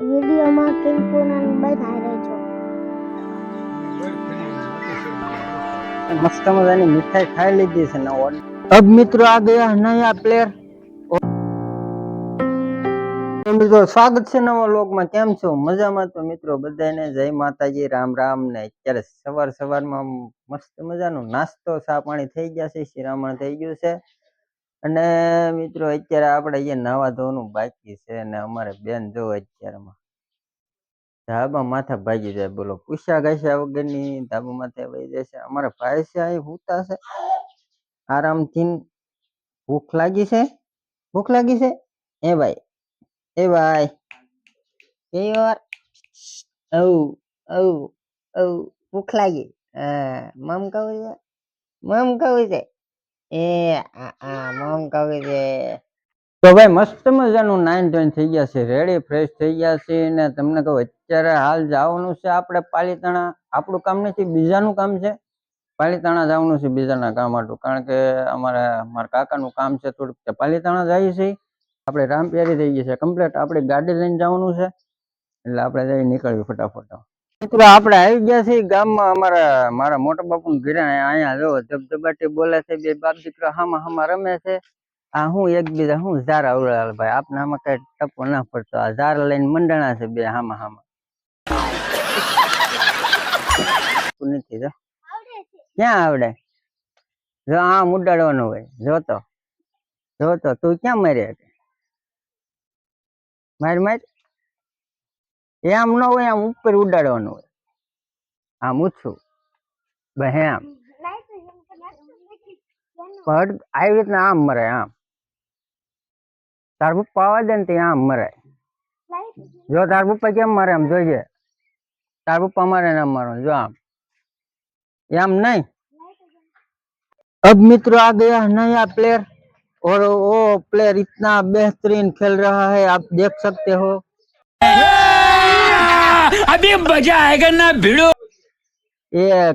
વિડીયોમાં કિંપુનન બનાવી રહેજો. મસ્ત મજાની મીઠાઈ ખાઈ લીધી છે ને અબ મિત્રો આ ગયા નયા પ્લેયર મિત્રો સ્વાગત છે નવા લોકમાં કેમ છો? મજામાં તો મિત્રો બધાને જય માતાજી, રામ રામ ને અત્યારે સવાર સવારમાં મસ્ત મજાનો નાસ્તો ચા પાણી થઈ ગયા છે શિરામણ થઈ ગયું છે. અને મિત્રો, અત્યારે આપણે અહીંયા નાવા ધોવાનું બાકી છે અને અમારે બેન જો અત્યારમાં ધાબા માથા ભાગી જાય, બોલો. પૂછ્યા ગાસ્યા વગરની ધાબા માથે વહી જશે અમારા ભાઈ છે, અહીં હુતા છે. આરામથી ભૂખ લાગી છે? ભૂખ લાગી છે? એ ભાઈ એ ભાઈ, એ યાર ઔ ઔ ઔ ભૂખ લાગી. મમ કહું છે? મમ કહું છે? એ મમ કહું છે તો ભાઈ મસ્ત મજાનું નાઇન જોઈન થઈ ગયા છે રેડી ફ્રેશ થઈ ગયા છે ને તમને કહું અત્યારે હાલ જવાનું છે આપણે પાલીતાણા, આપણું કામ નથી, બીજાનું કામ છે? પાલીતાણા જવાનું છે, બીજાના કામ હતું કારણ કે અમારે, મારા કાકાનું કામ છે થોડુંક પાલીતાણા જઈએ છીએ આપણે રામપ્યારી થઈ ગઈ છે કમ્પ્લીટ આપણે ગાડી લઈને જવાનું છે, એટલે આપણે જઈ નીકળ્યું ફટાફટ. મિત્રો આપણે આવી ગયા છીએ ગામમાં, અમારા, મારા મોટા બાપુ ઘરે અહીંયા જો ધબધબાટી બોલે છે, બે બાપ દીકરા હામાં હામાં રમે છે. આ હું એકબીજા હું ઝારા ઉડાડે ભાઈ, આપને આમાં કઈ ટપો ના પડતો. આ ઝારા લઈને મંડાણા છે બે હામાં હામાં. નથી જો. ક્યાં આવડે? જો આમ ઉડાડવાનું હોય, જોતો. જોતો, તું ક્યાં મારે માર માર. એ આમ ન હોય આમ ઉપર ઉડાડવાનું હોય આમ ઊંચું બસ આમ પણ આવી રીતના આમ મરાય આમ તાર પપ્પા આવા દે ને તે આમ મરાય જો તાર પપ્પા કેમ મારે આમ જોઈએ તાર પપ્પા મારે ને આમ મારવાનું જો આમ ये हम नहीं अब मित्रों आ गया नया प्लेयर और वो प्लेयर इतना बेहतरीन खेल रहा है आप देख सकते हो अभी मजा आएगा ना भिड़ो ये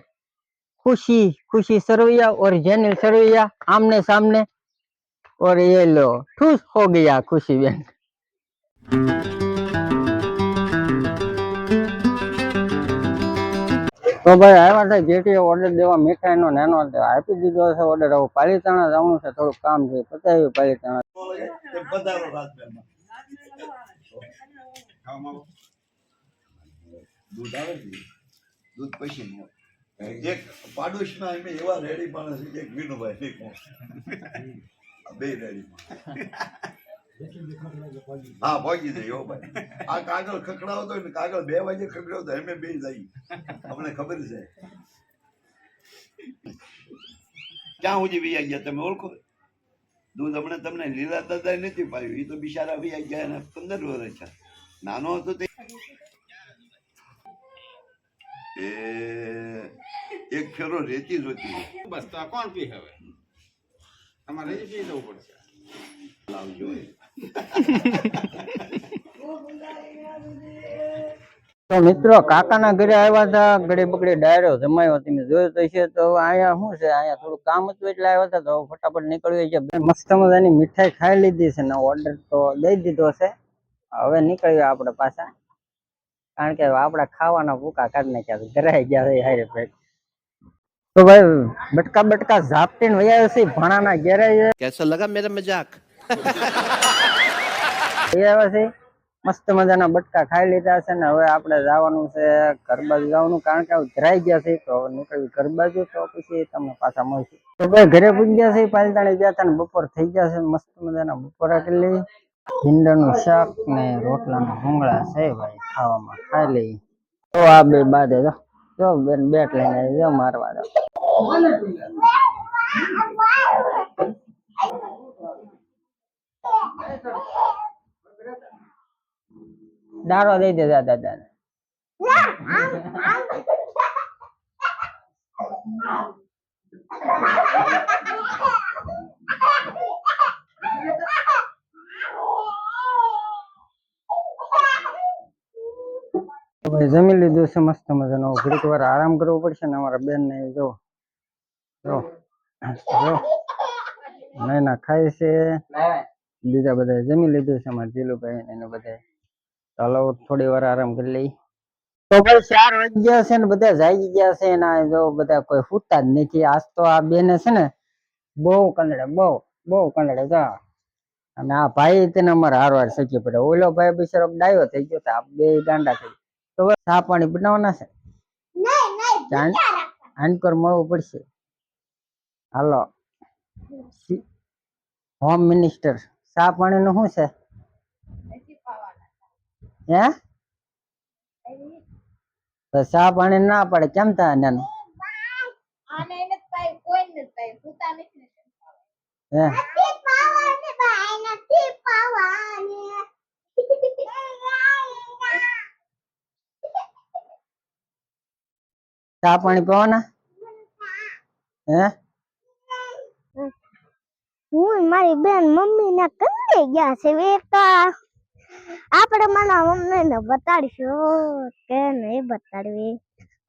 खुशी खुशी सरवैया और जेनिल सरवैया आमने सामने और ये लो ठूस हो गया खुशी बहन તો ભાઈ આવ્યા છે જેટી ઓર્ડર દેવા મીઠાઈનો નાનો હતો આપી દીધો છે ઓર્ડર હવે પાલીતાણા જવાનું છે થોડું કામ છે પતાવ્યું પાલીતાણા પધારો રાજમહેલમાં. દૂધ આવે છે? દૂધ પછી નું એક પાડોશમાં એમ એવા રેડી માણસ છે, એક વિનુભાઈ નહીં કોણ બે રેડી હા પહોંચી જાય હો ભાઈ. આ કાગળ ખખડાવતો ને કાગળ બે વાગે ખકડાવતો અમે બે જઈ અમને ખબર છે. ક્યાં સુધી વી ગયા તમે ઓળખો? દૂધ હમણાં તમને લીલા દાદા નથી પાડ્યું. એ તો બિચારા વી ગયા પંદર વર્ષ નાનો હતો તે. એ એક ફેરો રેતી જ હતી. બસ તો આ કોણ પી હવે? તમારે જ પી જવું પડશે. લાવજો તો મિત્રો કાકાના ઘરે આવ્યા હતા ઘડી બગડી ડાયરો જમાયો તમે જોયો તો છે તો અહીંયા શું છે? અહીંયા થોડું કામ હતું એટલે આવ્યા હતા તો ફટાફટ નીકળ્યું છે. મસ્ત મજાની મીઠાઈ ખાઈ લીધી છે ને ઓર્ડર તો દઈ દીધો છે. હવે નીકળ્યો આપણે પાછા. કારણ કે આપડા ખાવાના ભૂકા કાઢ નાખ્યા ધરાઈ ગયા છે હારે પેટ તો ભાઈ બટકા બટકા ઝાપટીને વયા છે ભણાના ઘેરે કેસો લગા મેરે મજાક? એ હવે મસ્ત મજાના બટકા ખાઈ લીધા છે ને હવે આપણે જવાનું છે ઘર બાજુ જવાનું કારણ કે ધરાઈ ગયા છે તો નીકળવી ઘર બાજુ તો પછી તમને પાછા મળશે. તો ભાઈ ઘરે પૂજી ગયા છે પાલતાણી ગયા હતા ને બપોર થઈ ગયા છે મસ્ત મજાના બપોર આટલી ભીંડાનું શાક ને રોટલાના ભૂંગળા છે ભાઈ, ખાવામાં ખાઈ લઈ તો આ બે બાદ જો જો બેન બેટ લઈને આવી મારવા દો દારો દઈ દે દાદા દાદા. તો જમી લીધું છે, મસ્ત મજાનો. ઘડીક વાર આરામ કરવો પડશે ને અમારા બેન ને જો. જો. જો. નૈના ખાય છે. બીજા બધા જમી લીધું છે, અમારા જીલુભાઈ ને એને બધા ચાલો થોડી વાર આરામ કરી લઈ તો ભાઈ ચાર વાગ્યા છે ને, બધા જાગી ગયા છે ને જો બધા કોઈ સૂતા જ નથી. આજ તો આ બેને છે ને, બહુ કંદડે બહુ બહુ કંદડે જા. અને આ ભાઈ તેને અમારે હારવાર શીખી પડે. ઓલો ભાઈ બિચારો ડાયો થઈ ગયો તો આ બે ગાંડા થઈ ગયા. તો ચા પાણી બનાવવાના છે? એન્કર આનકોર મળવું પડશે. હાલો. હોમ મિનિસ્ટર ચા પાણી નું શું છે? હે? તો ચા પાણી ના પડે કેમ થાય નાનું હે નથી પાવાની ભાઈ નથી પાવાની ચા પાણી પીવાના? હે? હું મારી બેન મમ્મી ને કંદે ગયા છે વેકા. આપણે મારા મમ્મી ને બતાડીશું, કે નહીં બતાડવી.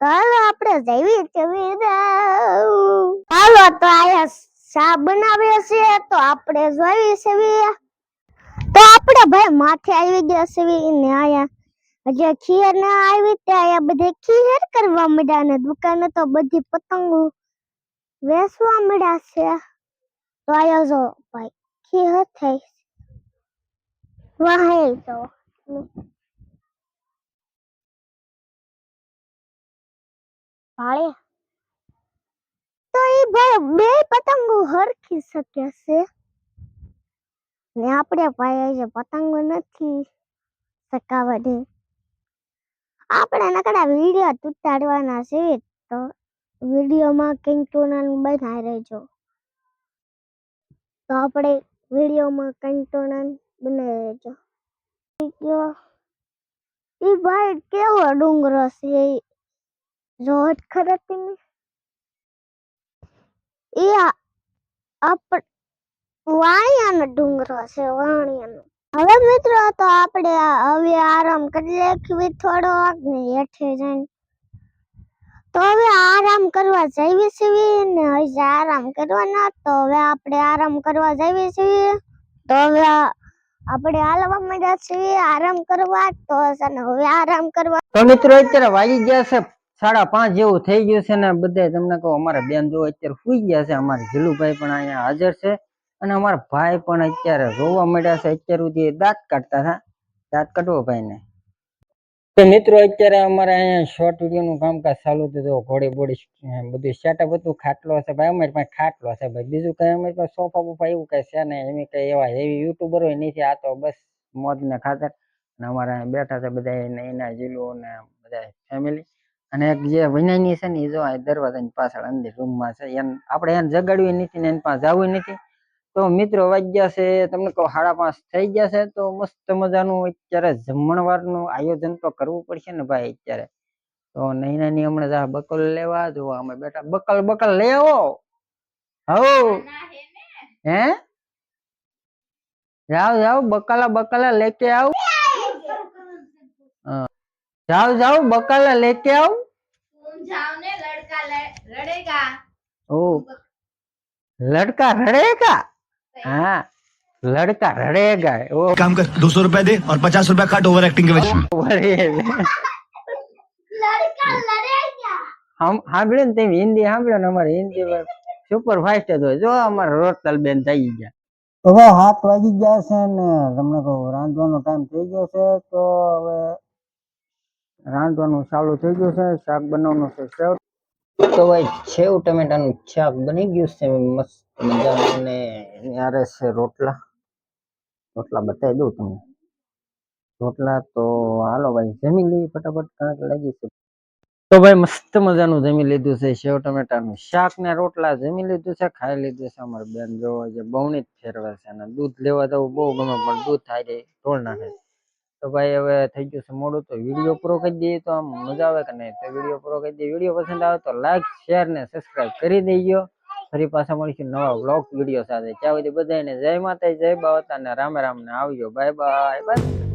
હાલો આપણે જઈએ છે હાલો તો આયા શા બનાવીએ છે તો આપણે જોઈએ છે તો આપણે ભાઈ માથે આવી ગયા છે ને આયા હજી ખીર ના આવી તે આયા બધે ખીર કરવા મળ્યા ને દુકાને તો બધી પતંગો વેચવા મળ્યા છે. તો આયા જો ભાઈ, ખીર થઈ વાહે તો ભાળે તો એ ભાઈ બે પતંગો હરખી શકે છે. ને આપણે ભાઈ જે પતંગો નથી સકાવવાની આપણે નકડા વીડિયો તૂટાડવાના છે, તો વિડીયોમાં કંટોના બનાવી રહેજો. તો આપણે વિડીયોમાં કંટોના બનાવી રહેજો. એ ભાઈ કેવો ડુંગરો છે રોડ ખરે તમે? એ આ- આપ વાણિયાનો ડુંગરો છે, વાણિયાનો. હવે મિત્રો તો આપણે હવે આરામ કરી લેખવી થોડો હેઠે જઈને. તો હવે આરામ કરવા જઈએ છીએ ને હજી આરામ કરવાના તો હવે આપણે આરામ કરવા જઈએ છીએ. તો હવે આપણે હાલવા માંડ્યા છીએ આરામ કરવા તો હવે આરામ કરવા. તો મિત્રો અત્યારે વાગી ગયા છે સાડા પાંચ જેવું થઈ ગયું છે ને બધે તમને કહું અમારા બેન જો અત્યારે સુઈ ગયા છે, અમારે જીલુભાઈ પણ અહીંયા હાજર છે. અને અમારા ભાઈ પણ અત્યારે રોવા મળ્યા છે. અત્યાર સુધી દાંત કાઢતા હતા. દાંત કાઢવો ભાઈને. તો મિત્રો, અત્યારે અમારે અહીંયા શોર્ટ વીડિયો નું કામકાજ ચાલુ હતું ઘોડી બોડી બધું સેટઅપ હતું, ખાટલો છે ભાઈ, અમારી પાસે ખાટલો છે ભાઈ. બીજું કઈ અમારી પાસે સોફા બોફા એવું કઈ છે ને એમ કઈ એવા હેવી હોય નથી આ તો બસ મોજ ને ખાતર. અને અમારે અહીંયા બેઠા છે બધા એને- જીલો ને બધા ફેમિલી અને એક જે વિનાયની છે ને, એ જો દરવાજાની પાછળ અંદર રૂમમાં છે. એમ આપણે એને જગાડવી નથી ને એની પાસે જવું નથી. તો મિત્રો વાગ્યા છે તમને કહું સાડા પાંચ થઈ ગયા છે તો મસ્ત મજાનું અત્યારે જમણવારનું આયોજન તો કરવું પડશે ને ભાઈ અત્યારે તો નૈનાની હમણાં જા બકલ લેવા જો અમે બેઠા બકલ બકલ લઈ આવો હો હે જાઓ જાઓ બકાલા બકાલા લેકે આવ हाँ। जाओ जाओ बकाला लेके आओ तुम जाओ ने लड़का लड़ेगा ओ लड़का रड़ेगा हाँ लड़का रड़ेगा ओ काम कर दो सौ रुपए दे और पचास रुपए काट ओवर एक्टिंग के वजह अरे लड़का लड़ेगा हम સાંભળ્યું ને તમે હિન્દી સાંભળ્યો ને અમારે હિન્દી સુપર ફાસ્ટ જ હોય જો અમારે રોટલ બેન થઈ ગયા હવે સાત વાગી ગયા છે ને તમને કહું રાંધવાનો ટાઈમ થઈ ગયો છે તો હવે રાંધવાનું ચાલુ થઈ ગયું છે શાક બનાવવાનું છે સેવ તો ભાઈ છેવ ટમેટાનું શાક બની ગયું છે. મસ્ત મજાનું ને એની છે રોટલા. રોટલા બતાવી દઉં તમને. રોટલા તો હાલો ભાઈ, જમી લઈએ ફટાફટ કારણ કે લાગી છે. તો ભાઈ મસ્ત મજાનું જમી લીધું છે. સેવ ટમેટાનું શાક ને રોટલા જમી લીધું છે. ખાઈ લીધું છે અમારે બેન. જોવા જે બહુની જ ફેરવે છે અને દૂધ લેવા જવું બહુ ગમે, પણ દૂધ થાય જાય ઢોળ નાખે. તો ભાઈ હવે થઈ ગયું છે મોડું, તો વીડિયો પૂરો કરી દઈએ. તો આમ મજા આવે કે નહીં? તો વીડિયો પૂરો કરી દઈએ. વીડિયો પસંદ આવે તો લાઈક શેર ને સબસ્ક્રાઇબ કરી દેજો. ફરી પાછા મળીશું નવા વ્લોગ વીડિયો સાથે. ત્યાં સુધી બધાને જય માતા જય બાવતા અને રામ રામ ને આવજો. Bye bye bye